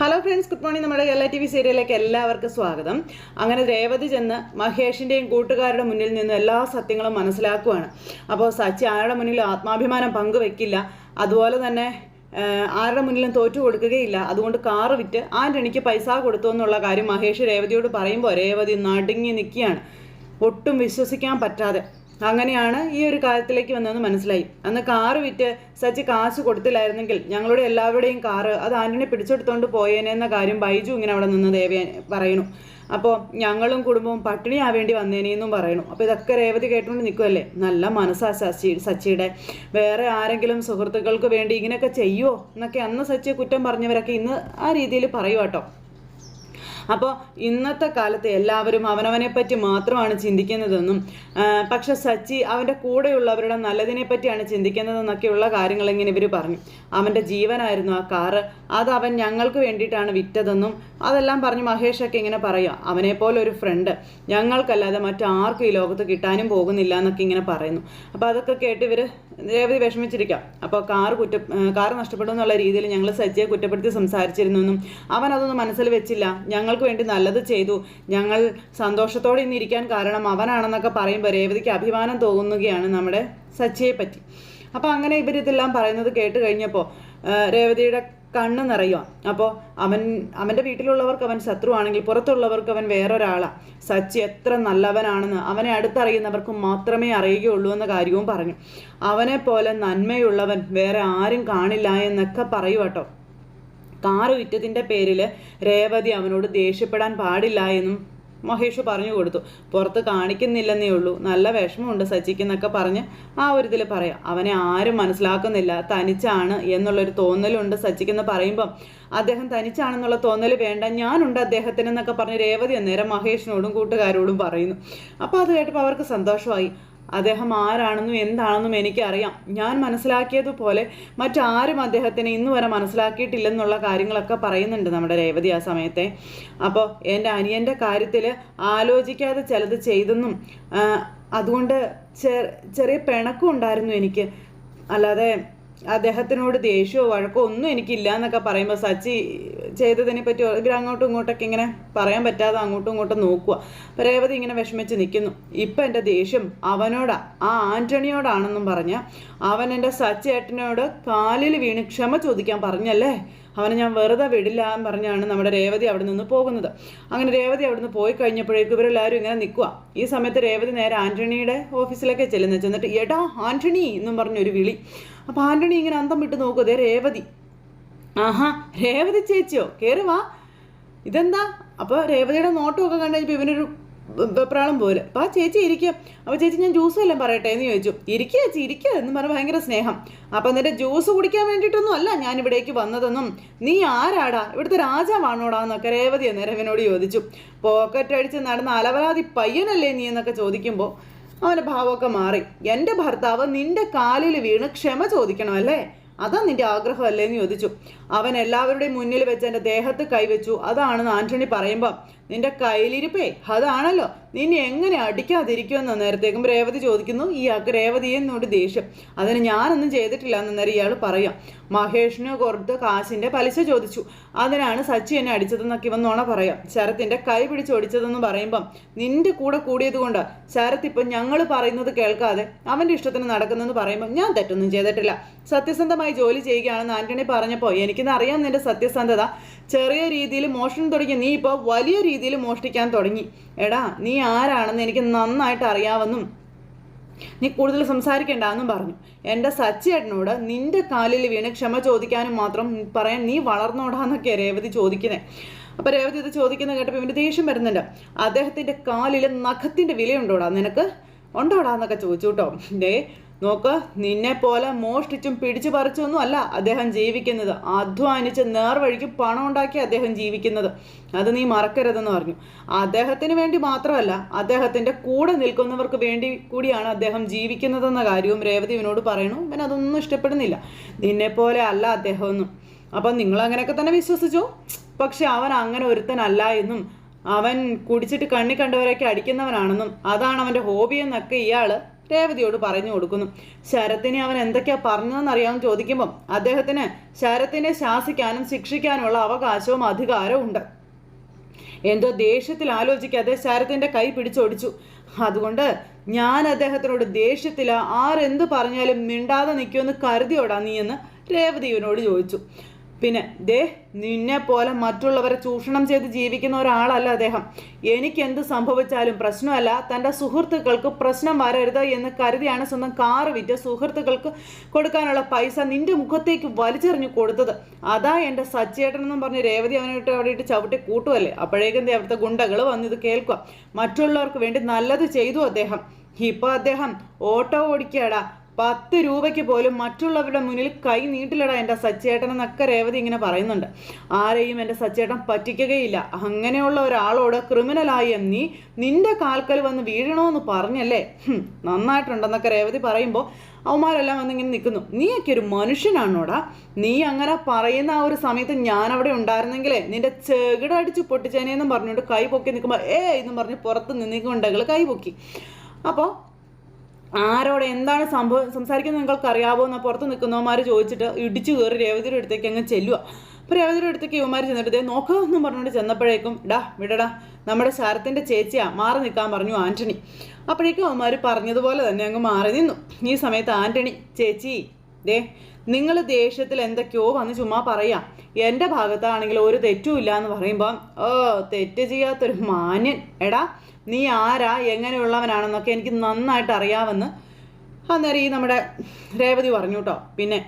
Hello friends good morning നമ്മുടെ Kerala T V സീരിയലിലേക്ക് എല്ലാവർക്കും സ്വാഗതം. അങ്ങനെ രേവതി ചെന്ന് മഹേഷിന്റെയും കൂട്ടുകാരുടെ മുന്നിൽ നിന്ന് എല്ലാ സത്യങ്ങളും മനസ്സിലാക്കുവാണ്. അപ്പോൾ സച്ചി ആരുടെ മുന്നിൽ ആത്മാഭിമാനം പങ്കുവെക്കില്ല. അതുപോലെ തന്നെ ആരുടെ മുന്നിലും തോറ്റു കൊടുക്കുകയില്ല. അതുകൊണ്ട് കാറ് വിറ്റ് ആന്റണിക്ക് പൈസ കൊടുത്തു എന്നുള്ള കാര്യം മഹേഷ് രേവതിയോട് പറയുമ്പോൾ രേവതി നടുങ്ങി നിൽക്കുകയാണ്. ഒട്ടും വിശ്വസിക്കാൻ പറ്റാതെ. അങ്ങനെയാണ് ഈ ഒരു കാര്യത്തിലേക്ക് വന്നതെന്ന് മനസ്സിലായി. അന്ന് കാറ് വിറ്റ് സച്ചി കാശ് കൊടുത്തില്ലായിരുന്നെങ്കിൽ ഞങ്ങളുടെ എല്ലാവരുടെയും കാറ് അത് ആന്റണി പിടിച്ചെടുത്തോണ്ട് പോയേനെന്ന കാര്യം ബൈജു ഇങ്ങനെ അവിടെ നിന്ന് ദേവ പറയണു അപ്പോൾ ഞങ്ങളും കുടുംബവും പട്ടിണിയാവേണ്ടി വന്നേനെന്നും പറയുന്നു. അപ്പോൾ ഇതൊക്കെ രേവതി കേട്ടുകൊണ്ട് നിൽക്കുമല്ലേ നല്ല മനസ്സാ സച്ചി സച്ചിയുടെ. വേറെ ആരെങ്കിലും സുഹൃത്തുക്കൾക്ക് വേണ്ടി ഇങ്ങനെയൊക്കെ ചെയ്യുമോ എന്നൊക്കെ അന്ന് സച്ചിയെ കുറ്റം പറഞ്ഞവരൊക്കെ ഇന്ന് ആ രീതിയിൽ പറയുക കേട്ടോ അപ്പോൾ ഇന്നത്തെ കാലത്ത് എല്ലാവരും അവനവനെ പറ്റി മാത്രമാണ് ചിന്തിക്കുന്നതെന്നും പക്ഷെ സച്ചി അവന്റെ കൂടെയുള്ളവരുടെ നല്ലതിനെ പറ്റിയാണ് ചിന്തിക്കുന്നതെന്നൊക്കെയുള്ള കാര്യങ്ങൾ ഇങ്ങനെ ഇവർ പറഞ്ഞു. അവന്റെ ജീവനായിരുന്നു ആ കാറ്. അത് അവൻ ഞങ്ങൾക്ക് വേണ്ടിയിട്ടാണ് വിറ്റതെന്നും അതെല്ലാം പറഞ്ഞ് മഹേഷൊക്കെ ഇങ്ങനെ പറയുക. അവനെപ്പോലെ ഒരു ഫ്രണ്ട് ഞങ്ങൾക്കല്ലാതെ മറ്റാർക്കും ഈ ലോകത്ത് കിട്ടാനും പോകുന്നില്ല എന്നൊക്കെ ഇങ്ങനെ പറയുന്നു. അപ്പോൾ അതൊക്കെ കേട്ട് ഇവർ രേവതി വിഷമിച്ചിരിക്കാം. അപ്പോൾ കാർ കുറ്റ കാർ നഷ്ടപ്പെടും എന്നുള്ള രീതിയിൽ ഞങ്ങൾ സജ്ജയെ കുറ്റപ്പെടുത്തി സംസാരിച്ചിരുന്നു എന്നും അവൻ അതൊന്നും മനസ്സിൽ വെച്ചില്ല. ഞങ്ങൾക്ക് വേണ്ടി നല്ലത് ചെയ്തു. ഞങ്ങൾ സന്തോഷത്തോടെ ഇന്നിരിക്കാൻ കാരണം അവനാണെന്നൊക്കെ പറയുമ്പോൾ രേവതിക്ക് അഭിമാനം തോന്നുകയാണ് നമ്മുടെ സച്ചിയെ പറ്റി അപ്പോൾ അങ്ങനെ ഇവരിതെല്ലാം പറയുന്നത് കേട്ട് കഴിഞ്ഞപ്പോൾ രേവതിയുടെ കണ്ണ് നിറയുക അപ്പോൾ അവൻ അവന്റെ വീട്ടിലുള്ളവർക്ക് അവൻ ശത്രുവാണെങ്കിൽ പുറത്തുള്ളവർക്ക് അവൻ വേറൊരാളാണ് സച്ചി എത്ര നല്ലവനാണെന്ന് അവനെ അടുത്തറിയുന്നവർക്ക് മാത്രമേ അറിയുകയുള്ളൂ എന്ന കാര്യവും പറഞ്ഞു. അവനെ പോലെ നന്മയുള്ളവൻ വേറെ ആരും കാണില്ല എന്നൊക്കെ പറയൂ കേട്ടോ. കാറ് വിറ്റതിന്റെ പേരിൽ രേവതി അവനോട് ദേഷ്യപ്പെടാൻ പാടില്ല എന്നും മഹേഷ് പറഞ്ഞു കൊടുത്തു. പുറത്ത് കാണിക്കുന്നില്ലെന്നേ ഉള്ളൂ. നല്ല വിഷമമുണ്ട് സച്ചിക്ക് എന്നൊക്കെ പറഞ്ഞ് ആ ഒരു ഇതിൽ പറയാം. അവനെ ആരും മനസ്സിലാക്കുന്നില്ല. തനിച്ചാണ് എന്നുള്ളൊരു തോന്നലുണ്ട് സച്ചിക്കെന്ന് പറയുമ്പം. അദ്ദേഹം തനിച്ചാണെന്നുള്ള തോന്നൽ വേണ്ട. ഞാനുണ്ട് അദ്ദേഹത്തിന് എന്നൊക്കെ പറഞ്ഞ് രേവതി അന്നേരം മഹേഷിനോടും കൂട്ടുകാരോടും പറയുന്നു. അപ്പോൾ അത് കേട്ടപ്പോൾ അവർക്ക് സന്തോഷമായി. അദ്ദേഹം ആരാണെന്നും എന്താണെന്നും എനിക്കറിയാം. ഞാൻ മനസ്സിലാക്കിയതുപോലെ മറ്റാരും അദ്ദേഹത്തിന് ഇന്ന് വരെ മനസ്സിലാക്കിയിട്ടില്ലെന്നുള്ള കാര്യങ്ങളൊക്കെ പറയുന്നുണ്ട് നമ്മുടെ രേവതി ആ സമയത്തെ. അപ്പോൾ എന്റെ അനിയന്റെ കാര്യത്തിൽ ആലോചിക്കാതെ ചിലത് ചെയ്തെന്നും അതുകൊണ്ട് ചെറിയ പിണക്കം ഉണ്ടായിരുന്നു എനിക്ക്. അല്ലാതെ അദ്ദേഹത്തിനോട് ദേഷ്യമോ വഴക്കോ ഒന്നും എനിക്കില്ല എന്നൊക്കെ പറയുമ്പോൾ സച്ചി ചെയ്തതിനെ പറ്റി ഇവർ അങ്ങോട്ടും ഇങ്ങോട്ടൊക്കെ ഇങ്ങനെ പറയാൻ പറ്റാതെ അങ്ങോട്ടും ഇങ്ങോട്ടും നോക്കുക അപ്പോൾ രേവതി ഇങ്ങനെ വിഷമിച്ച് നിൽക്കുന്നു ഇപ്പം എന്റെ ദേഷ്യം അവനോടാ ആ ആന്റണിയോടാണെന്നും പറഞ്ഞ് അവൻ എന്റെ സച്ചേട്ടനോട് കാലിൽ വീണ് ക്ഷമ ചോദിക്കാൻ പറഞ്ഞല്ലേ? അവനെ ഞാൻ വെറുതെ വിടില്ല എന്ന് പറഞ്ഞാണ് നമ്മുടെ രേവതി അവിടെ നിന്ന് പോകുന്നത്. അങ്ങനെ രേവതി അവിടെ നിന്ന് പോയി കഴിഞ്ഞപ്പോഴേക്കും ഇവരെല്ലാവരും ഇങ്ങനെ നിൽക്കുക ഈ സമയത്ത് രേവതി നേരെ ആന്റണിയുടെ ഓഫീസിലൊക്കെ ചെല്ലുന്നത് ചെന്നിട്ട് എടാ ആന്റണി എന്നും പറഞ്ഞൊരു വിളി. അപ്പോൾ ആന്റണി ഇങ്ങനെ അന്തം വിട്ട് നോക്കുക അതേ രേവതി ആഹാ രേവതി ചേച്ചിയോ? കയറി വാ. ഇതെന്താ? അപ്പോൾ രേവതിയുടെ നോട്ടമൊക്കെ കണ്ടു കഴിഞ്ഞപ്പോൾ ഇവനൊരു വെപ്രാളം പോലെ. അപ്പോൾ ആ ചേച്ചി ഇരിക്കുക അപ്പോൾ ചേച്ചി ഞാൻ ജ്യൂസ് വല്ലതും പറയട്ടെ? എന്ന് ചോദിച്ചു. ഇരിക്കുക ചേച്ചി ഇരിക്കുക എന്ന് പറഞ്ഞ് ഭയങ്കര സ്നേഹം. അപ്പോൾ നിന്റെ ജ്യൂസ് കുടിക്കാൻ വേണ്ടിയിട്ടൊന്നും അല്ല ഞാൻ ഇവിടേക്ക് വന്നതെന്നും നീ ആരാടാ? ഇവിടുത്തെ രാജാവാണോടാ? എന്നൊക്കെ രേവതി അന്നേരം ഇവനോട് ചോദിച്ചു. പോക്കറ്റ് അടിച്ച് നടന്ന അലവലാതി പയ്യനല്ലേ നീ? എന്നൊക്കെ ചോദിക്കുമ്പോൾ അവന്റെ ഭാവമൊക്കെ മാറി. എന്റെ ഭർത്താവ് നിന്റെ കാലിൽ വീണ് ക്ഷമ ചോദിക്കണം അല്ലേ അതാ നിന്റെ ആഗ്രഹമല്ലേ എന്ന് ചോദിച്ചു. അവൻ എല്ലാവരുടെയും മുന്നിൽ വെച്ച് എന്റെ ദേഹത്ത് കൈവച്ചു. അതാണെന്ന് ആന്റണി പറയുമ്പോൾ നിന്റെ കയ്യിലിരിപ്പേ അതാണല്ലോ. നിന്നെ എങ്ങനെ അടിക്കാതിരിക്കുമെന്ന് നേരത്തേക്കും രേവതി ചോദിക്കുന്നു. ഈ ആൾക്ക് രേവതിയെ എന്നോട് ദേഷ്യം. അതിന് ഞാനൊന്നും ചെയ്തിട്ടില്ല എന്ന് നേരം ഇയാൾ പറയാം. മഹേഷിന് കൊടുത്ത കാശിന്റെ പലിശ ചോദിച്ചു. അതിനാണ് സച്ചി എന്നെ അടിച്ചതെന്നൊക്കെ ഇവൻ നോണ പറയാം. ശരത്തിന്റെ കൈ പിടിച്ച് ഒടിച്ചതെന്ന് പറയുമ്പം നിന്റെ കൂടെ കൂടിയത് കൊണ്ട്. ശരത്ത് ഇപ്പം ഞങ്ങൾ പറയുന്നത് കേൾക്കാതെ അവന്റെ ഇഷ്ടത്തിന് നടക്കുന്നെന്ന് പറയുമ്പോൾ ഞാൻ തെറ്റൊന്നും ചെയ്തിട്ടില്ല. സത്യസന്ധമായി ജോലി ചെയ്യുകയാണെന്ന് ആന്റണി പറഞ്ഞപ്പോൾ എനിക്കിന്ന് അറിയാം നിന്റെ സത്യസന്ധത. ചെറിയ രീതിയിൽ മോഷണം തുടങ്ങി. നീ ഇപ്പോൾ വലിയ രീതിയിൽ മോഷ്ടിക്കാൻ തുടങ്ങി. എടാ നീ ആരാണെന്ന് എനിക്ക് നന്നായിട്ട് അറിയാമെന്നും നീ കൂടുതൽ സംസാരിക്കേണ്ട എന്നും പറഞ്ഞു. എന്റെ സച്ചിയേട്ടനോട് നിന്റെ കാലിൽ വീണ് ക്ഷമ ചോദിക്കാനും മാത്രം പറയാൻ നീ വളർന്നോടാന്നൊക്കെ രേവതി ചോദിക്കുന്നത് അപ്പോൾ രേവതി ഇത് ചോദിക്കുന്ന കേട്ടപ്പോൾ ഇവന്റെ ദേഷ്യം വരുന്നുണ്ട്. അദ്ദേഹത്തിന്റെ കാലിൽ നഖത്തിന്റെ വിലയുണ്ടോടാ നിനക്ക്? ഉണ്ടോടാ എന്നൊക്കെ ചോദിച്ചു കേട്ടോ. ഡേ നോക്ക് നിന്നെ പോലെ മോഷ്ടിച്ചും പിടിച്ചു പറിച്ചൊന്നും അല്ല അദ്ദേഹം ജീവിക്കുന്നത്. അധ്വാനിച്ച് നേർവഴിക്ക് പണം ഉണ്ടാക്കി അദ്ദേഹം ജീവിക്കുന്നത്. അത് നീ മറക്കരുതെന്ന് പറഞ്ഞു. അദ്ദേഹത്തിന് വേണ്ടി മാത്രമല്ല അദ്ദേഹത്തിന്റെ കൂടെ നിൽക്കുന്നവർക്ക് വേണ്ടി കൂടിയാണ് അദ്ദേഹം ജീവിക്കുന്നതെന്ന കാര്യവും രേവതി ഇവനോട് പറയണു ഇവൻ അതൊന്നും ഇഷ്ടപ്പെടുന്നില്ല. നിന്നെപ്പോലെ അല്ല അദ്ദേഹമൊന്നും അപ്പം നിങ്ങൾ അങ്ങനെയൊക്കെ തന്നെ വിശ്വസിച്ചു? പക്ഷെ അവൻ അങ്ങനെ ഒരുത്തനല്ല എന്നും. അവൻ കുടിച്ചിട്ട് കണ്ണി കണ്ടവരെയൊക്കെ അടിക്കുന്നവനാണെന്നും. അതാണ് അവന്റെ ഹോബി എന്നൊക്കെ ഇയാൾ രേവതിയോട് പറഞ്ഞു കൊടുക്കുന്നു. ശരത്തിനെ അവൻ എന്തൊക്കെയാ പറഞ്ഞതെന്ന് അറിയാമെന്ന് ചോദിക്കുമ്പം അദ്ദേഹത്തിന് ശരത്തിനെ ശാസിക്കാനും ശിക്ഷിക്കാനുമുള്ള അവകാശവും അധികാരവും ഉണ്ട്. എന്തോ ദേഷ്യത്തിൽ ആലോചിക്കാതെ ശരത്തിന്റെ കൈ പിടിച്ചൊടിച്ചു. അതുകൊണ്ട് ഞാൻ അദ്ദേഹത്തിനോട് ദേഷ്യത്തില ആരെന്ത് പറഞ്ഞാലും മിണ്ടാതെ നിൽക്കുമെന്ന് കരുതിയോടാ നീ എന്ന് രേവതി ഇവനോട് ചോദിച്ചു. പിന്നെ ദേ നിന്നെ പോലെ മറ്റുള്ളവരെ ചൂഷണം ചെയ്ത് ജീവിക്കുന്ന ഒരാളല്ല അദ്ദേഹം. എനിക്ക് എന്ത് സംഭവിച്ചാലും പ്രശ്നമല്ല. തന്റെ സുഹൃത്തുക്കൾക്ക് പ്രശ്നം വരരുത് എന്ന് കരുതിയാണ് സ്വന്തം കാറ് വിറ്റ് സുഹൃത്തുക്കൾക്ക് കൊടുക്കാനുള്ള പൈസ നിന്റെ മുഖത്തേക്ക് വലിച്ചെറിഞ്ഞു കൊടുത്തത്. അതാ എന്റെ സച്ചേട്ടൻ എന്നും പറഞ്ഞ് രേവതി അവനായിട്ട് അവിടെ ഇട്ട് ചവിട്ടി കൂട്ടുമല്ലേ അപ്പോഴേക്കും അവിടുത്തെ ഗുണ്ടകൾ വന്നിത് കേൾക്കുക മറ്റുള്ളവർക്ക് വേണ്ടി നല്ലത് ചെയ്തു അദ്ദേഹം. ഇപ്പൊ അദ്ദേഹം ഓട്ടോ ഓടിക്കാടാ പത്ത് രൂപയ്ക്ക് പോലും മറ്റുള്ളവരുടെ മുന്നിൽ കൈ നീട്ടിലടാ എന്റെ സച്ചേട്ടൻ എന്നൊക്കെ രേവതി ഇങ്ങനെ പറയുന്നുണ്ട്. ആരെയും എന്റെ സച്ചേട്ടൻ പറ്റിക്കുകയില്ല. അങ്ങനെയുള്ള ഒരാളോട് ക്രിമിനലായ നീ നിന്റെ കാൽക്കൽ വന്ന് വീഴണമെന്ന് പറഞ്ഞല്ലേ? നന്നായിട്ടുണ്ടെന്നൊക്കെ രേവതി പറയുമ്പോൾ അവന്മാരെല്ലാം വന്നിങ്ങനെ നിൽക്കുന്നു. നീയൊക്കെ ഒരു മനുഷ്യനാണോടാ? നീ അങ്ങനെ പറയുന്ന ആ ഒരു സമയത്ത് ഞാൻ അവിടെ ഉണ്ടായിരുന്നെങ്കിലേ നിന്റെ ചെകിട അടിച്ച് പൊട്ടിച്ചേനെന്നും പറഞ്ഞുകൊണ്ട് കൈ പൊക്കി നിൽക്കുമ്പോൾ ഏ എന്നും പറഞ്ഞ് പുറത്ത് നിന്നിക്കൊണ്ടെങ്കിൽ കൈ പൊക്കി. അപ്പോൾ ആരോട് എന്താണ് സംഭവം സംസാരിക്കുന്നത് നിങ്ങൾക്ക് അറിയാവോ എന്ന് പുറത്ത് നിൽക്കുന്നവന്മാർ ചോദിച്ചിട്ട് ഇടിച്ചു കയറി രേവതിയുടെ അടുത്തേക്ക് അങ്ങ് ചെല്ലുക അപ്പോൾ രേവതിയുടെ അടുത്തേക്ക് യുവമാർ ചെന്നിട്ട് ദേ നോക്കുക എന്ന് പറഞ്ഞുകൊണ്ട് ചെന്നപ്പോഴേക്കും ഡാ വിടടാ നമ്മുടെ ശരത്തിന്റെ ചേച്ചിയാ മാറി നിൽക്കാൻ പറഞ്ഞു ആന്റണി അപ്പോഴേക്കും അവന്മാർ പറഞ്ഞതുപോലെ തന്നെ അങ്ങ് മാറി നിന്നു. ഈ സമയത്ത് ആന്റണി ചേച്ചി ദേ നിങ്ങൾ ദേഷ്യത്തിൽ എന്തൊക്കെയോ വന്ന് ചുമ്മാ പറയാം. എന്റെ ഭാഗത്താണെങ്കിൽ ഒരു തെറ്റുമില്ല എന്ന് പറയുമ്പം ഓ തെറ്റ് ചെയ്യാത്തൊരു മാന്യൻ. എടാ നീ ആരാ? എങ്ങനെയുള്ളവനാണെന്നൊക്കെ എനിക്ക് നന്നായിട്ട് അറിയാമെന്ന് അന്നേരം ഈ നമ്മുടെ രേവതി പറഞ്ഞു കേട്ടോ. പിന്നെ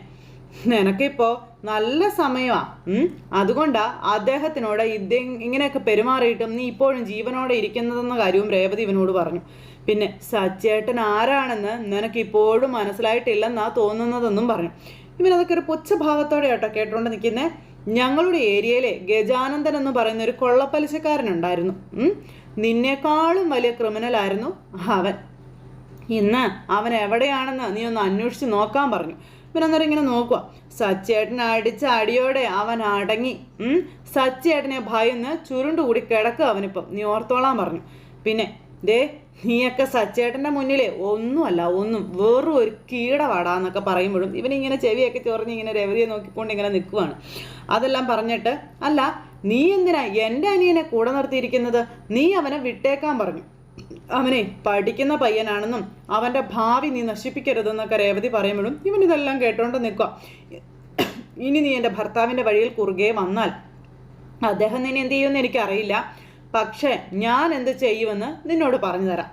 നിനക്കിപ്പോൾ നല്ല സമയമാണ് അതുകൊണ്ടാണ് അദ്ദേഹത്തിനോട് ഇദ്ദേ ഇങ്ങനെയൊക്കെ പെരുമാറിയിട്ടും നീ ഇപ്പോഴും ജീവനോടെ ഇരിക്കുന്നതെന്ന കാര്യവും രേവതി ഇവനോട് പറഞ്ഞു. പിന്നെ സച്ചേട്ടൻ ആരാണെന്ന് നിനക്ക് ഇപ്പോഴും മനസ്സിലായിട്ടില്ലെന്നാ തോന്നുന്നതെന്നും പറഞ്ഞു. ഇവനതൊക്കെ ഒരു പുച്ഛഭാവത്തോടെ കേട്ടോ കേട്ടോണ്ട് നിൽക്കുന്നേ. ഞങ്ങളുടെ ഏരിയയിലെ ഗജാനന്ദൻ എന്ന് പറയുന്ന ഒരു കൊള്ളപ്പലിശക്കാരനുണ്ടായിരുന്നു. നിന്നേക്കാളും വലിയ ക്രിമിനലായിരുന്നു അവൻ. ഇന്ന് അവൻ എവിടെയാണെന്ന് നീ ഒന്ന് അന്വേഷിച്ച് നോക്കാൻ പറഞ്ഞു. ഇവനന്നേരം ഇങ്ങനെ നോക്കുക സച്ചേട്ടൻ അടിച്ച അടിയോടെ അവൻ അടങ്ങി. സച്ചേട്ടനെ ഭയന്ന് ചുരുണ്ടുകൂടി കിടക്കുക അവനിപ്പം. നീ ഓർത്തോളാൻ പറഞ്ഞു. പിന്നെ ദേ നീയൊക്കെ സച്ചേട്ടന്റെ മുന്നിലെ ഒന്നുമല്ല ഒന്നും വെറും ഒരു കീടവാടാന്നൊക്കെ പറയുമ്പോഴും ഇവനിങ്ങനെ ചെവിയൊക്കെ ചൊറിഞ്ഞ് ഇങ്ങനെ രവതിയെ നോക്കിക്കൊണ്ട് ഇങ്ങനെ നിൽക്കുവാണ്. അതെല്ലാം പറഞ്ഞിട്ട് അല്ല നീ എന്തിനാ എന്റെ അനിയനെ കൂടെ നിർത്തിയിരിക്കുന്നത്? നീ അവനെ വിട്ടേക്കാൻ പറഞ്ഞു. അവനെ പഠിക്കുന്ന പയ്യനാണെന്നും അവന്റെ ഭാവി നീ നശിപ്പിക്കരുതെന്നൊക്കെ രേവതി പറയുമ്പോഴും ഇവൻ ഇതെല്ലാം കേട്ടോണ്ട് നിൽക്കുക. ഇനി നീ എന്റെ ഭർത്താവിന്റെ വഴിയിൽ കുറുകെ വന്നാൽ അദ്ദേഹം നിന്നെ എന്ത് ചെയ്യുമെന്ന് എനിക്കറിയില്ല. പക്ഷേ ഞാൻ എന്ത് ചെയ്യുമെന്ന് നിന്നോട് പറഞ്ഞു തരാം.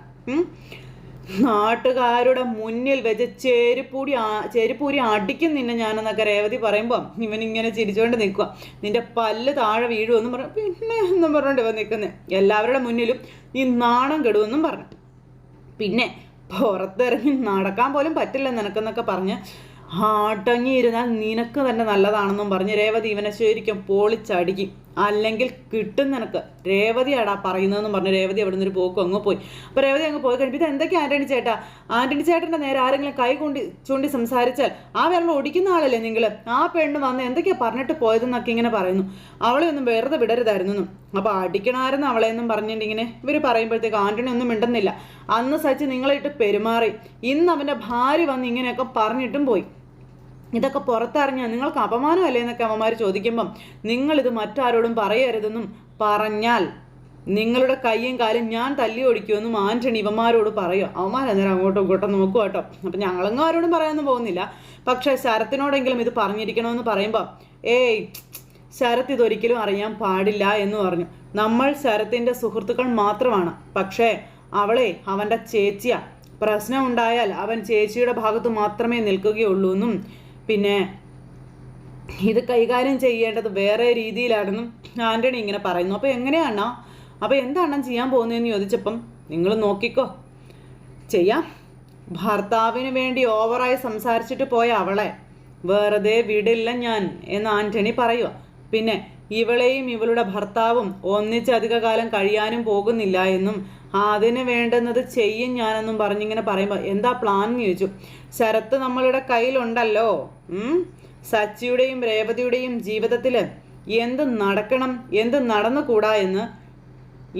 നാട്ടുകാരുടെ മുന്നിൽ വെച്ച് ചേരിപ്പൂടി ചേരിപ്പൂരി അടിക്കും നിന്നെ ഞാനെന്നൊക്കെ രേവതി പറയുമ്പോൾ ഇവൻ ഇങ്ങനെ ചിരിച്ചുകൊണ്ട് നിൽക്കുക നിന്റെ പല്ല് താഴെ വീഴുമെന്നും പറഞ്ഞു. പിന്നെ എന്നും പറഞ്ഞുകൊണ്ട് ഇവൻ നിൽക്കുന്നത് എല്ലാവരുടെ മുന്നിലും നീ നാണം കെടുമെന്നും പറഞ്ഞു. പിന്നെ പുറത്തിറങ്ങി നടക്കാൻ പോലും പറ്റില്ല നിനക്കെന്നൊക്കെ പറഞ്ഞ് ആട്ടങ്ങിയിരുന്നാൽ നിനക്ക് തന്നെ നല്ലതാണെന്നും പറഞ്ഞ് രേവതി ഇവനെ ശരിക്കും പൊളിച്ചടിക്കും. അല്ലെങ്കിൽ കിട്ടും നിനക്ക്. രേവതിയാടാ പറയുന്നതെന്ന് പറഞ്ഞു. രേവതി അവിടെ നിന്നൊരു പോക്കും അങ്ങ് പോയി. അപ്പോൾ രേവതി അങ്ങ് പോയി കഴിഞ്ഞു. ഇത് എന്തൊക്കെ ആന്റണി ചേട്ടാ? ആന്റണി ചേട്ടന്റെ നേരെ ആരെങ്കിലും കൈ കൊണ്ടി ചൂണ്ടി സംസാരിച്ചാൽ ആ വിരൽ ഒടിക്കുന്ന ആളല്ലേ നിങ്ങൾ ആ പെണ്ണ് വന്ന് എന്തൊക്കെയാ പറഞ്ഞിട്ട് പോയതെന്നൊക്കെ ഇങ്ങനെ പറയുന്നു. അവളെ ഒന്നും വെറുതെ വിടരുതായിരുന്നു എന്നും. അപ്പോൾ അടിക്കണമായിരുന്നു അവളെന്നും പറഞ്ഞിട്ട് ഇങ്ങനെ ഇവർ പറയുമ്പോഴത്തേക്ക് ആന്റണി ഒന്നും മിണ്ടുന്നില്ല. അന്ന് സച്ചി നിങ്ങളിട്ട് പെരുമാറി. ഇന്ന് അവന്റെ ഭാര്യ വന്ന് ഇങ്ങനെയൊക്കെ പറഞ്ഞിട്ടും പോയി. ഇതൊക്കെ പുറത്തറിഞ്ഞാൽ നിങ്ങൾക്ക് അപമാനമല്ലേ എന്നൊക്കെ അമ്മമാർ ചോദിക്കുമ്പം നിങ്ങളിത് മറ്റാരോടും പറയരുതെന്നും പറഞ്ഞാൽ നിങ്ങളുടെ കയ്യും കാലും ഞാൻ തല്ലി ഓടിക്കുമെന്നും ആന്റണി ഇവന്മാരോട് പറയുക അവന്മാർ അന്നേരം അങ്ങോട്ടും ഇങ്ങോട്ടും നോക്കുക കേട്ടോ. അപ്പം ഞങ്ങളെങ്ങും ആരോടും പറയാനൊന്നും പോകുന്നില്ല. പക്ഷേ ശരത്തിനോടെങ്കിലും ഇത് പറഞ്ഞിരിക്കണമെന്ന് പറയുമ്പോൾ ഏയ് ശരത്ത് ഇതൊരിക്കലും അറിയാൻ പാടില്ല എന്ന് പറഞ്ഞു. നമ്മൾ ശരത്തിന്റെ സുഹൃത്തുക്കൾ മാത്രമാണ്. പക്ഷേ അവളെ അവന്റെ ചേച്ചിയാണ് പ്രശ്നം ഉണ്ടായാൽ അവൻ ചേച്ചിയുടെ ഭാഗത്ത് മാത്രമേ നിൽക്കുകയുള്ളൂ എന്നും പിന്നെ ഇത് കൈകാര്യം ചെയ്യേണ്ടത് വേറെ രീതിയിലാണെന്നും ആന്റണി ഇങ്ങനെ പറയുന്നു. അപ്പോൾ എങ്ങനെയാണ് അപ്പോൾ എന്താണ് ചെയ്യാൻ പോകുന്നതെന്ന് ചോദിച്ചപ്പം നിങ്ങൾ നോക്കിക്കോ. ചെയ്യാം. ഭർത്താവിന് വേണ്ടി ഓവറായി സംസാരിച്ചിട്ട് പോയ അവളെ വെറുതെ വിടില്ല ഞാൻ എന്ന് ആന്റണി പറയുക പിന്നെ ഇവളെയും ഇവളുടെ ഭർത്താവും ഒന്നിച്ചധിക കാലം കഴിയാനും പോകുന്നില്ല എന്നും അതിന് വേണ്ടുന്നത് ചെയ്യും ഞാനെന്നും പറഞ്ഞിങ്ങനെ പറയുമ്പോൾ എന്താ പ്ലാൻ എന്ന് ചോദിച്ചു. ശരത്ത് നമ്മളുടെ കയ്യിലുണ്ടല്ലോ? സച്ചിയുടെയും രേവതിയുടെയും ജീവിതത്തിൽ എന്ത് നടക്കണം എന്ത് നടന്നുകൂടാ എന്ന്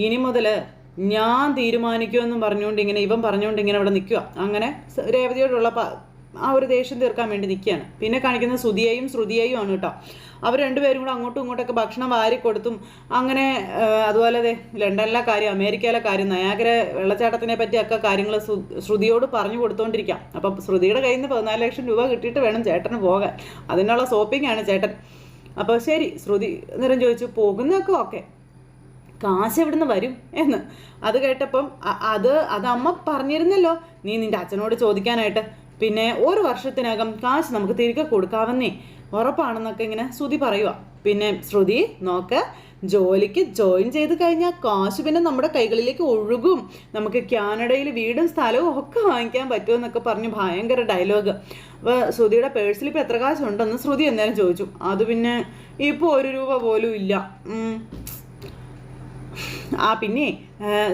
ഇനി മുതൽ ഞാൻ തീരുമാനിക്കുമെന്നും പറഞ്ഞുകൊണ്ട് ഇങ്ങനെ ഇവൻ പറഞ്ഞുകൊണ്ട് ഇങ്ങനെ അവിടെ നിൽക്കുക അങ്ങനെ രേവതിയോടുള്ള ആ ഒരു ദേഷ്യം തീർക്കാൻ വേണ്ടി നിൽക്കുകയാണ്. പിന്നെ കാണിക്കുന്ന ശ്രുതിയെയും ശ്രുതിയെയും ആണ് കേട്ടോ. അവർ രണ്ടുപേരും കൂടെ അങ്ങോട്ടും ഇങ്ങോട്ടൊക്കെ ഭക്ഷണം വാരി കൊടുത്തും അങ്ങനെ അതുപോലെ ദേ ലണ്ടനിലെ കാര്യം അമേരിക്കയിലെ കാര്യം നയാഗര വെള്ളച്ചാട്ടത്തിനെ പറ്റിയൊക്കെ കാര്യങ്ങൾ ശ്രുതിയോട് പറഞ്ഞു കൊടുത്തോണ്ടിരിക്കാം. അപ്പം ശ്രുതിയുടെ കയ്യിൽ നിന്ന് പതിനാല് ലക്ഷം രൂപ കിട്ടിയിട്ട് വേണം ചേട്ടന് പോകാൻ. അതിനുള്ള ആണ് ചേട്ടൻ. അപ്പോൾ ശരി ശ്രുതി നിറം ചോദിച്ചു പോകുന്നതൊക്കെ ഓക്കെ. കാശ് എവിടുന്ന് വരും? എന്ന്. അത് കേട്ടപ്പം അത് അത് അമ്മ പറഞ്ഞിരുന്നല്ലോ. നീ നിന്റെ അച്ഛനോട് ചോദിക്കാനായിട്ട്. പിന്നെ ഒരു വർഷത്തിനകം കാശ് നമുക്ക് തിരികെ കൊടുക്കാവുന്നേ. ഉറപ്പാണെന്നൊക്കെ ഇങ്ങനെ ശ്രുതി പറയുക പിന്നെ ശ്രുതി നോക്ക് ജോലിക്ക് ജോയിൻ ചെയ്ത് കഴിഞ്ഞാൽ കാശ് പിന്നെ നമ്മുടെ കൈകളിലേക്ക് ഒഴുകും. നമുക്ക് കാനഡയിൽ വീടും സ്ഥലവും ഒക്കെ വാങ്ങിക്കാൻ പറ്റുമെന്നൊക്കെ പറഞ്ഞ് ഭയങ്കര ഡയലോഗ് അപ്പോൾ ശ്രുതിയുടെ പേഴ്സിൽ ഇപ്പോൾ എത്ര കാശുണ്ടെന്ന് ശ്രുതി എന്തായാലും ചോദിച്ചു. അത് പിന്നെ ഇപ്പോൾ ഒരു രൂപ പോലും ഇല്ല. ആ പിന്നെ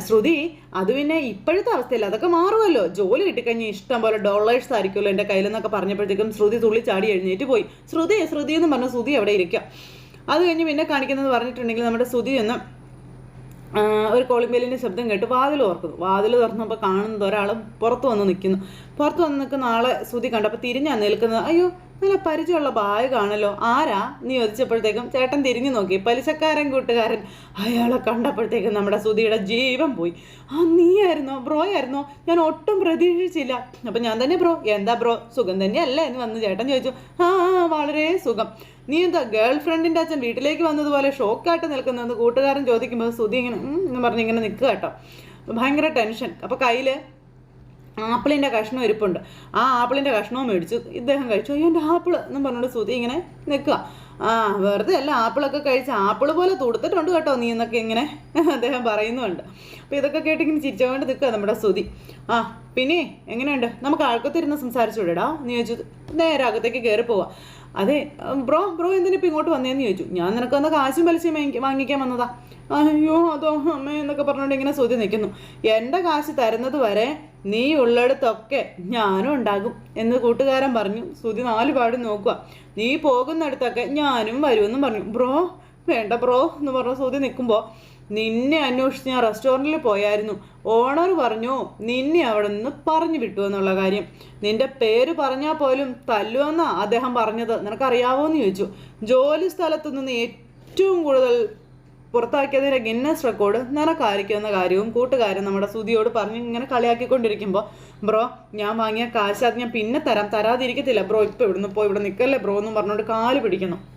ശ്രുതി അത് പിന്നെ ഇപ്പോഴത്തെ അവസ്ഥയിൽ അതൊക്കെ മാറുമല്ലോ. ജോലി കിട്ടിക്കഴിഞ്ഞാൽ ഇഷ്ടം പോലെ ഡോളേഴ്സ് ആയിരിക്കുമല്ലോ എന്റെ കയ്യിലെന്നൊക്കെ പറഞ്ഞപ്പോഴത്തേക്കും ശ്രുതി തുള്ളി ചാടി എഴുന്നേറ്റ് പോയി. ശ്രുതി ശ്രുതി എന്ന് പറഞ്ഞ ശ്രുതി അവിടെ ഇരിക്കുക അത് കഴിഞ്ഞ് പിന്നെ കാണിക്കുന്നത് പറഞ്ഞിട്ടുണ്ടെങ്കിൽ നമ്മുടെ ശ്രുതി എന്ന് ഒരു കോളിംഗ് ബെല്ലിന്റെ ശബ്ദം കേട്ട് വാതിൽ ഓർക്കുന്നു. വാതിൽ തുറന്നപ്പോൾ കാണുന്നത് ഒരാൾ പുറത്ത് വന്ന് നിൽക്കുന്നു. പുറത്ത് വന്ന് നിൽക്കുന്ന ആളെ ശ്രുതി കണ്ടപ്പോൾ തിരിഞ്ഞാണ് നിൽക്കുന്നത്. അയ്യോ നല്ല പരിചയമുള്ള ബാഗാണല്ലോ ആരാ? നീ ചോദിച്ചപ്പോഴത്തേക്കും ചേട്ടൻ തിരിഞ്ഞു നോക്കി. പലിശക്കാരൻ കൂട്ടുകാരൻ. അയാളെ കണ്ടപ്പോഴത്തേക്കും നമ്മുടെ സുധിയുടെ ജീവൻ പോയി. ആ നീയായിരുന്നോ? ബ്രോ ആയിരുന്നോ? ഞാൻ ഒട്ടും പ്രതീക്ഷിച്ചില്ല. അപ്പം ഞാൻ തന്നെ ബ്രോ. എന്താ ബ്രോ? സുഖം തന്നെയല്ലേ എന്ന് വന്ന് ചേട്ടൻ ചോദിച്ചു. ആ വളരെ സുഖം. നീ എന്താ ഗേൾ ഫ്രണ്ടിന്റെ അച്ഛൻ വീട്ടിലേക്ക് വന്നതുപോലെ ഷോക്കായിട്ട് നിൽക്കുന്നത് കൂട്ടുകാരൻ ചോദിക്കുമ്പോൾ സുധി ഇങ്ങനെ എന്ന് പറഞ്ഞ് ഇങ്ങനെ നിൽക്കുക കേട്ടോ. ഭയങ്കര ടെൻഷൻ. അപ്പോൾ കയ്യിൽ ആപ്പിളിന്റെ കഷ്ണം ഇരിപ്പുണ്ട്. ആ ആപ്പിളിന്റെ കഷ്ണവും മേടിച്ചു ഇദ്ദേഹം കഴിച്ചു. അയ്യോ എന്റെ ആപ്പിൾ എന്നും പറഞ്ഞുകൊണ്ട് ശ്രുതി ഇങ്ങനെ നിൽക്കുക. ആ വെറുതെ അല്ല ആപ്പിളൊക്കെ കഴിച്ച് ആപ്പിൾ പോലെ തുടുത്തിട്ടുണ്ട് കേട്ടോ നീ എന്നൊക്കെ ഇങ്ങനെ അദ്ദേഹം പറയുന്നുണ്ട്. അപ്പോൾ ഇതൊക്കെ കേട്ടിങ്ങനെ ചിരിച്ചുകൊണ്ട് നിൽക്കുക നമ്മുടെ ശ്രുതി. ആ പിന്നെ എങ്ങനെയുണ്ട്? നമുക്ക് ആൾക്കത്തിരുന്ന് സംസാരിച്ചു വിടടാ നീ ചോദിച്ചു നേരെ അകത്തേക്ക് കയറി പോവാം. അതെ ബ്രോ ബ്രോ എന്തിനിപ്പോൾ ഇങ്ങോട്ട് വന്നേന്ന് ചോദിച്ചു. ഞാൻ നിനക്ക് വന്ന കാശും പലിശയും വാങ്ങി- വാങ്ങിക്കാൻ വന്നതാ. അയ്യോ അതോ അമ്മ എന്നൊക്കെ പറഞ്ഞുകൊണ്ട് ഇങ്ങനെ ശ്രുതി നിൽക്കുന്നു എന്റെ കാശ് തരുന്നത് വരെ നീ ഉള്ളിടത്തൊക്കെ ഞാനും ഉണ്ടാകും എന്ന് കൂട്ടുകാരൻ പറഞ്ഞു. ശ്രുതി നാല് പാടും നോക്കുക. നീ പോകുന്നിടത്തൊക്കെ ഞാനും വരുമെന്നും പറഞ്ഞു. ബ്രോ വേണ്ട ബ്രോ എന്ന് പറഞ്ഞ ശ്രുതി നിൽക്കുമ്പോൾ നിന്നെ അന്വേഷിച്ച് ഞാൻ റെസ്റ്റോറന്റിൽ പോയായിരുന്നു. ഓണർ പറഞ്ഞു നിന്നെ അവിടെ നിന്ന് പറഞ്ഞു വിട്ടു എന്നുള്ള കാര്യം. നിന്റെ പേര് പറഞ്ഞാൽ പോലും തല്ലുവെന്നാ അദ്ദേഹം പറഞ്ഞത്. നിനക്കറിയാവോ എന്ന് ചോദിച്ചു. ജോലി സ്ഥലത്തു നിന്ന് ഏറ്റവും കൂടുതൽ പുറത്താക്കിയതിന്റെ ഗിന്നസ് റെക്കോർഡ് നിനക്കായിരിക്കുമെന്ന കാര്യവും കൂട്ടുകാരൻ നമ്മുടെ സുതിയോട് പറഞ്ഞ് ഇങ്ങനെ കളിയാക്കിക്കൊണ്ടിരിക്കുമ്പോൾ ബ്രോ ഞാൻ വാങ്ങിയ കാശ് അത് ഞാൻ പിന്നെ തരാം. തരാതിരിക്കത്തില്ല. ബ്രോ ഇപ്പോൾ ഇവിടുന്ന് പോയി ഇവിടെ നിൽക്കല്ലേ ബ്രോ എന്നും പറഞ്ഞുകൊണ്ട് കാൽ പിടിക്കുന്നു.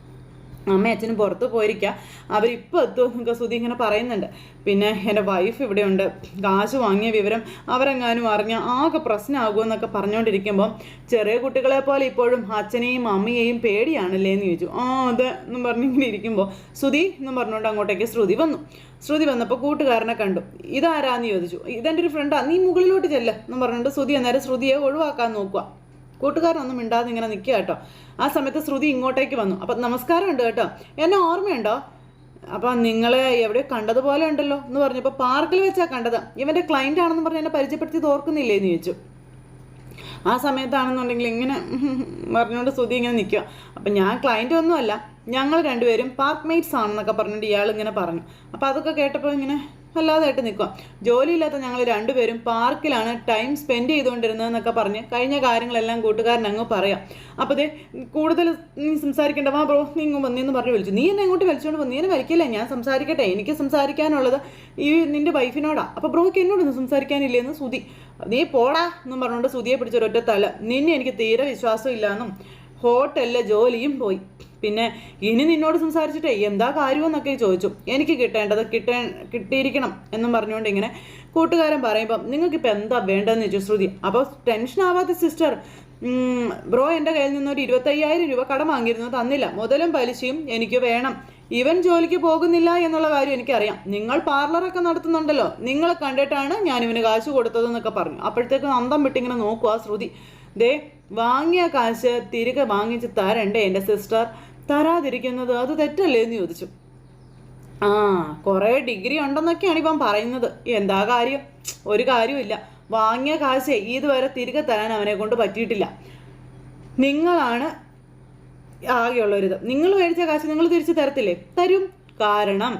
അമ്മയും അച്ഛനും പുറത്ത് പോയിരിക്കുക അവരിപ്പോൾ എത്തുമെന്നൊക്കെ സുധി ഇങ്ങനെ പറയുന്നുണ്ട്. പിന്നെ എന്റെ വൈഫ് ഇവിടെയുണ്ട്. കാശ് വാങ്ങിയ വിവരം അവരെങ്ങാനും അറിഞ്ഞ ആകെ പ്രശ്നമാകുമെന്നൊക്കെ പറഞ്ഞുകൊണ്ടിരിക്കുമ്പോൾ ചെറിയ കുട്ടികളെ പോലെ ഇപ്പോഴും അച്ഛനെയും അമ്മയെയും പേടിയാണല്ലേ എന്ന് ചോദിച്ചു. ആ അതെ എന്നും പറഞ്ഞിങ്ങനെ ഇരിക്കുമ്പോൾ സുധി എന്നും പറഞ്ഞുകൊണ്ട് അങ്ങോട്ടേക്ക് ശ്രുതി വന്നു. ശ്രുതി വന്നപ്പോൾ കൂട്ടുകാരനെ കണ്ടു. ഇതാരാന്ന് ചോദിച്ചു. ഇതെന്റെ ഒരു ഫ്രണ്ടാ നീ മുകളിലോട്ട് ചെല്ല എന്നും പറഞ്ഞുകൊണ്ട് ശ്രുതി അന്നേരം ശ്രുതിയെ ഒഴിവാക്കാൻ നോക്കുക കൂട്ടുകാരനൊന്നും മിണ്ടാതെ ഇങ്ങനെ നിൽക്കുക കേട്ടോ. ആ സമയത്ത് ശ്രുതി ഇങ്ങോട്ടേക്ക് വന്നു. അപ്പം നമസ്കാരം ഉണ്ട് കേട്ടോ. എന്നെ ഓർമ്മയുണ്ടോ? അപ്പം നിങ്ങളെ എവിടെ കണ്ടതുപോലെ ഉണ്ടല്ലോ എന്ന് പറഞ്ഞപ്പോൾ പാർക്കിൽ വെച്ചാ കണ്ടത്. ഇവന്റെ ക്ലൈന്റ് ആണെന്ന് പറഞ്ഞ് എന്നെ പരിചയപ്പെടുത്തി ഓർക്കുന്നില്ലേ എന്ന് ചോദിച്ചു. ആ സമയത്താണെന്നുണ്ടെങ്കിൽ ഇങ്ങനെ പറഞ്ഞുകൊണ്ട് ശ്രുതി ഇങ്ങനെ നിൽക്കുക. അപ്പം ഞാൻ ക്ലൈന്റ് ഒന്നുമല്ല. ഞങ്ങൾ രണ്ടുപേരും പാർക്ക് മെയ്റ്റ്സ് ആണെന്നൊക്കെ പറഞ്ഞിട്ട് ഇയാൾ ഇങ്ങനെ പറഞ്ഞു. അപ്പോൾ അതൊക്കെ കേട്ടപ്പോൾ ഇങ്ങനെ അല്ലാതായിട്ട് നിൽക്കുക. ജോലിയില്ലാത്ത ഞങ്ങൾ രണ്ടുപേരും പാർക്കിലാണ് ടൈം സ്പെൻഡ് ചെയ്തുകൊണ്ടിരുന്നതെന്നൊക്കെ പറഞ്ഞ് കഴിഞ്ഞ കാര്യങ്ങളെല്ലാം കൂട്ടുകാരൻ അങ്ങ് പറയാം. അപ്പോൾ ദേ കൂടുതൽ നീ സംസാരിക്കേണ്ട. വാ ബ്രോ നീ ഇങ്ങ് വന്നിന്ന് പറഞ്ഞ് വിളിച്ചു. നീ എന്നെ അങ്ങോട്ട് വിളിച്ചുകൊണ്ട് വന്നു? നീ വലിക്കില്ല? ഞാൻ സംസാരിക്കട്ടെ. എനിക്ക് സംസാരിക്കാനുള്ളത് ഈ നിന്റെ വൈഫിനോടാ അപ്പോൾ ബ്രോക്ക് എന്നോടൊന്നും സംസാരിക്കാനില്ലെന്ന് സുതി നീ പോടാ എന്നും പറഞ്ഞുകൊണ്ട് സുതിയെ പിടിച്ചൊരൊറ്റ തല. നിന്നെ എനിക്ക് തീരെ വിശ്വാസം ഇല്ലാന്നും ഹോട്ടലിലെ ജോലിയും പോയി. പിന്നെ ഇനി നിന്നോട് സംസാരിച്ചിട്ട് എന്താ കാര്യമെന്നൊക്കെ ചോദിച്ചു. എനിക്ക് കിട്ടേണ്ടത് കിട്ടേ കിട്ടിയിരിക്കണം എന്നും പറഞ്ഞുകൊണ്ട് ഇങ്ങനെ കൂട്ടുകാരൻ പറയുമ്പം നിങ്ങൾക്കിപ്പോൾ എന്താ വേണ്ടതെന്ന് ചോദിച്ചു ശ്രുതി. അപ്പോൾ ടെൻഷൻ ആവാത്ത സിസ്റ്റർ ബ്രോ എന്റെ കയ്യിൽ നിന്ന് ഒരു ഇരുപത്തയ്യായിരം രൂപ കടം വാങ്ങിയിരുന്നു തന്നില്ല. മുതലും പലിശയും എനിക്ക് വേണം. ഇവൻ ജോലിക്ക് പോകുന്നില്ല എന്നുള്ള കാര്യം എനിക്കറിയാം. നിങ്ങൾ പാർലറൊക്കെ നടത്തുന്നുണ്ടല്ലോ. നിങ്ങളെ കണ്ടിട്ടാണ് ഞാൻ ഇവന് കാശ് കൊടുത്തതെന്നൊക്കെ പറഞ്ഞു. അപ്പോഴത്തേക്കും അന്തം വിട്ടിങ്ങനെ നോക്കുക ശ്രുതി. ദേ വാങ്ങിയ കാശ് തിരികെ വാങ്ങിച്ച് തരണ്ടേ എന്റെ സിസ്റ്റർ തരാതിരിക്കുന്നത് അത് തെറ്റല്ലേ എന്ന് ചോദിച്ചു. ആ കുറേ ഡിഗ്രി ഉണ്ടെന്നൊക്കെയാണ് ഇപ്പം പറയുന്നത്. എന്താ കാര്യം? ഒരു കാര്യമില്ല വാങ്ങിയ കാശ് ഇതുവരെ തിരികെ തരാൻ അവനെ കൊണ്ട് പറ്റിയിട്ടില്ല. നിങ്ങളാണ് ആകെയുള്ളൊരിത്. നിങ്ങൾ മേടിച്ച കാശ് നിങ്ങൾ തിരിച്ചു തരത്തില്ലേ? തരും. കാരണം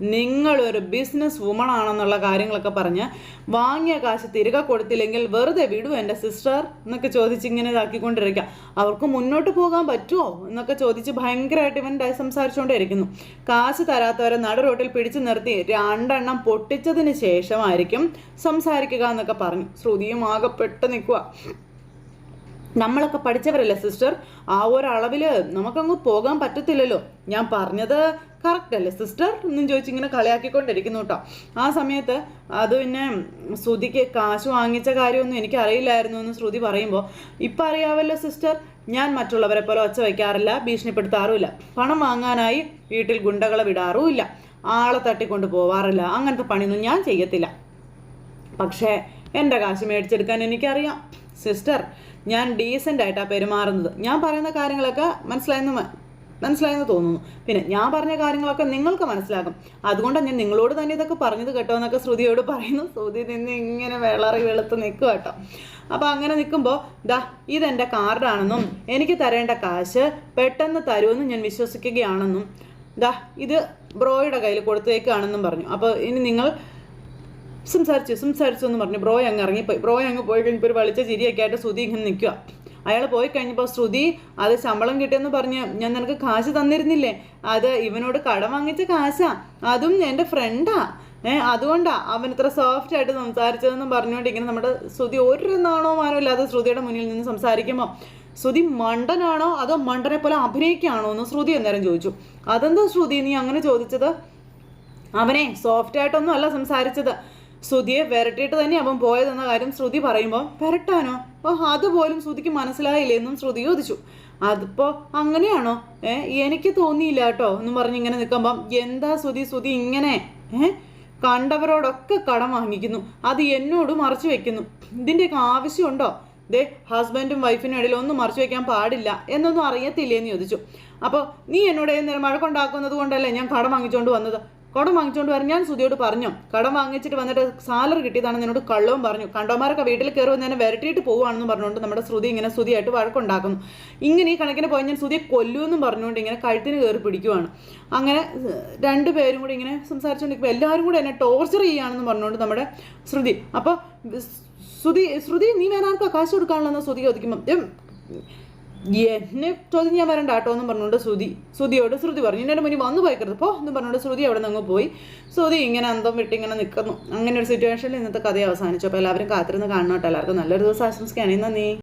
നിങ്ങളൊരു ബിസിനസ് വുമൺ ആണെന്നുള്ള കാര്യങ്ങളൊക്കെ പറഞ്ഞ് വാങ്ങിയ കാശ് തിരികെ കൊടുത്തില്ലെങ്കിൽ വെറുതെ വിടുവോ എന്റെ സിസ്റ്റർ എന്നൊക്കെ ചോദിച്ച് ഇങ്ങനെ ഇതാക്കിക്കൊണ്ടിരിക്കുക അവർക്ക് മുന്നോട്ട് പോകാൻ പറ്റുമോ എന്നൊക്കെ ചോദിച്ച് ഭയങ്കരമായിട്ട് ഇവൻ ഡയ- സംസാരിച്ചുകൊണ്ടേയിരിക്കുന്നു. കാശ് തരാത്തവരെ നട റോട്ടിൽ പിടിച്ചു നിർത്തി രണ്ടെണ്ണം പൊട്ടിച്ചതിന് ശേഷമായിരിക്കും സംസാരിക്കുക എന്നൊക്കെ പറഞ്ഞു. ശ്രുതിയും ആകെ പെട്ട് നിൽക്കുക നമ്മളൊക്കെ പഠിച്ചവരല്ലേ സിസ്റ്റർ ആ ഒരളവിൽ നമുക്കങ്ങ് പോകാൻ പറ്റത്തില്ലല്ലോ. ഞാൻ പറഞ്ഞത് കറക്റ്റ് അല്ലേ സിസ്റ്റർ എന്നും ചോദിച്ച് ഇങ്ങനെ കളിയാക്കിക്കൊണ്ടിരിക്കുന്നു കേട്ടോ. ആ സമയത്ത് അത് പിന്നെ ശ്രുതിക്ക് കാശ് വാങ്ങിച്ച കാര്യമൊന്നും എനിക്ക് അറിയില്ലായിരുന്നു എന്ന് ശ്രുതി പറയുമ്പോൾ ഇപ്പം അറിയാവല്ലോ സിസ്റ്റർ ഞാൻ മറ്റുള്ളവരെ പോലെ ഒച്ച വയ്ക്കാറില്ല ഭീഷണിപ്പെടുത്താറുമില്ല. പണം വാങ്ങാനായി വീട്ടിൽ ഗുണ്ടകളെ വിടാറുമില്ല. ആളെ തട്ടിക്കൊണ്ട് പോവാറില്ല. അങ്ങനത്തെ പണിയൊന്നും ഞാൻ ചെയ്യത്തില്ല. പക്ഷേ എന്റെ കാശ് മേടിച്ചെടുക്കാൻ എനിക്കറിയാം. സിസ്റ്റർ ഞാൻ ഡീസെന്റ് ആയിട്ടാണ് പെരുമാറുന്നത്. ഞാൻ പറയുന്ന കാര്യങ്ങളൊക്കെ മനസ്സിലായെന്ന് മനസ്സിലായെന്ന് തോന്നുന്നു. പിന്നെ ഞാൻ പറഞ്ഞ കാര്യങ്ങളൊക്കെ നിങ്ങൾക്ക് മനസ്സിലാകും. അതുകൊണ്ടാണ് ഞാൻ നിങ്ങളോട് തന്നെ ഇതൊക്കെ പറഞ്ഞത് കേട്ടോ എന്നൊക്കെ ശ്രുതിയോട് പറയുന്നു. ശ്രുതി നിന്ന് ഇങ്ങനെ വെളറി വെളുത്ത് നിൽക്കുക കേട്ടോ. അപ്പോൾ അങ്ങനെ നിൽക്കുമ്പോൾ ദാ ഇതെന്റെ കാർഡാണെന്നും എനിക്ക് തരേണ്ട കാശ് പെട്ടെന്ന് തരുമെന്നും ഞാൻ വിശ്വസിക്കുകയാണെന്നും ദാ ഇത് ബ്രോയുടെ കയ്യിൽ കൊടുത്തേക്കാണെന്നും പറഞ്ഞു. അപ്പോൾ ഇനി നിങ്ങൾ സംസാരിച്ചു സംസാരിച്ചു എന്ന് പറഞ്ഞു. ബ്രോ അങ്ങ് ഇറങ്ങിപ്പോയി. ബ്രോ അങ്ങ് പോയി കഴിഞ്ഞപ്പോൾ ഒരു വലിച്ച ചിരിയൊക്കെ ആയിട്ട് ശ്രുതി ഇങ്ങനെ നിൽക്കുക അയാൾ പോയി കഴിഞ്ഞപ്പോൾ ശ്രുതി അത് ശമ്പളം കിട്ടിയെന്ന് പറഞ്ഞ് ഞാൻ നിനക്ക് കാശ് തന്നിരുന്നില്ലേ? അത് ഇവനോട് കടം വാങ്ങിച്ച കാശാ. അതും എന്റെ ഫ്രണ്ടാ. ഏ അതുകൊണ്ടാണ് അവൻ ഇത്ര സോഫ്റ്റ് ആയിട്ട് സംസാരിച്ചതെന്ന് പറഞ്ഞുകൊണ്ട് ഇങ്ങനെ നമ്മുടെ ശ്രുതി ഒരു നാണോ മാനോ ഇല്ലാതെ ശ്രുതിയുടെ മുന്നിൽ നിന്ന് സംസാരിക്കുമ്പോൾ ശ്രുതി മണ്ടനാണോ അതോ മണ്ടനെ പോലെ അഭിനയിക്കുകയാണോ എന്ന് ശ്രുതി അന്നേരം ചോദിച്ചു. അതെന്താ ശ്രുതി നീ അങ്ങനെ ചോദിച്ചത്? അവനെ സോഫ്റ്റ് ആയിട്ടൊന്നും അല്ല സംസാരിച്ചത്. ശ്രുതിയെ വിരട്ടിയിട്ട് തന്നെ അവൻ പോയതെന്ന കാര്യം ശ്രുതി പറയുമ്പോൾ വിരട്ടാനോ? ഓ അതുപോലും ശ്രുതിക്ക് മനസ്സിലായില്ലേ എന്നും ശ്രുതി ചോദിച്ചു. അതിപ്പോ അങ്ങനെയാണോ? ഏ എനിക്ക് തോന്നിയില്ല കേട്ടോ എന്നും പറഞ്ഞ് ഇങ്ങനെ നിൽക്കുമ്പം എന്താ ശ്രുതി ശ്രുതി ഇങ്ങനെ? ഏ കണ്ടവരോടൊക്കെ കടം വാങ്ങിക്കുന്നു. അത് എന്നോട് മറച്ചു വെക്കുന്നു. ഇതിന്റെയൊക്കെ ആവശ്യമുണ്ടോ? ദേ ഹസ്ബൻഡും വൈഫിനും ഇടയിൽ ഒന്നും മറച്ചു വെക്കാൻ പാടില്ല എന്നൊന്നും അറിയത്തില്ലേ എന്ന് ചോദിച്ചു. അപ്പോൾ നീ എന്നോട് നേരം മഴക്കുണ്ടാക്കുന്നത് കൊണ്ടല്ലേ ഞാൻ കടം വാങ്ങിച്ചുകൊണ്ട് വന്നത്? കടം വാങ്ങിച്ചുകൊണ്ട് വരാൻ ഞാൻ സുതിയോട് പറഞ്ഞു. കടം വാങ്ങിച്ചിട്ട് വന്നിട്ട് സാലറി കിട്ടിയതാണ് എന്നോട് കള്ളവും പറഞ്ഞു. കണ്ടോമാരൊക്കെ വീട്ടിൽ കയറുമെന്ന് തന്നെ വരട്ടിയിട്ട് പോവുകയാണെന്ന് പറഞ്ഞുകൊണ്ട് നമ്മുടെ ശ്രുതി ഇങ്ങനെ ശ്രുതിയായിട്ട് വഴക്കുണ്ടാക്കുന്നു. ഇങ്ങനെ ഈ കണക്കിന് പോയി ഞാൻ ശ്രുതിയെ കൊല്ലുമെന്നും പറഞ്ഞുകൊണ്ട് ഇങ്ങനെ കഴുത്തിന് കയറി പിടിക്കുവാണ്. അങ്ങനെ രണ്ടു പേരും കൂടി ഇങ്ങനെ സംസാരിച്ചുകൊണ്ടിരിക്കുമ്പോൾ എല്ലാവരും കൂടി എന്നെ ടോർച്ചർ ചെയ്യുകയാണെന്ന് പറഞ്ഞുകൊണ്ട് നമ്മുടെ ശ്രുതി. അപ്പോൾ ശ്രുതി ശ്രുതി നീ വേറെ ആർക്കാ കാശ് കൊടുക്കാനുള്ളതെന്ന് ശ്രുതി ചോദിക്കുമ്പോൾ "ഉം, എന്നെ ചോദ്യം ഞാൻ വരണ്ട കേട്ടോ എന്നും പറഞ്ഞുകൊണ്ട് ശ്രുതി ശ്രുതിയോട് ശ്രുതി പറഞ്ഞു. എന്റെ മുന്നിൽ വന്നു പോയിക്കരുത്. പോ എന്ന് പറഞ്ഞുകൊണ്ട് ശ്രുതി അവിടെ നിന്ന് പോയി. ശ്രുതി ഇങ്ങനെ അന്തം വിട്ട് ഇങ്ങനെ നിൽക്കുന്നു അങ്ങനെ ഒരു സിറ്റുവേഷനിൽ ഇന്നത്തെ കഥ അവസാനിച്ചു. അപ്പോൾ എല്ലാവരും കാത്തിരുന്ന് കാണണം കേട്ടോ. എല്ലാവർക്കും നല്ലൊരു ദിവസം ആശംസിക്കുകയാണ്. നന്ദി.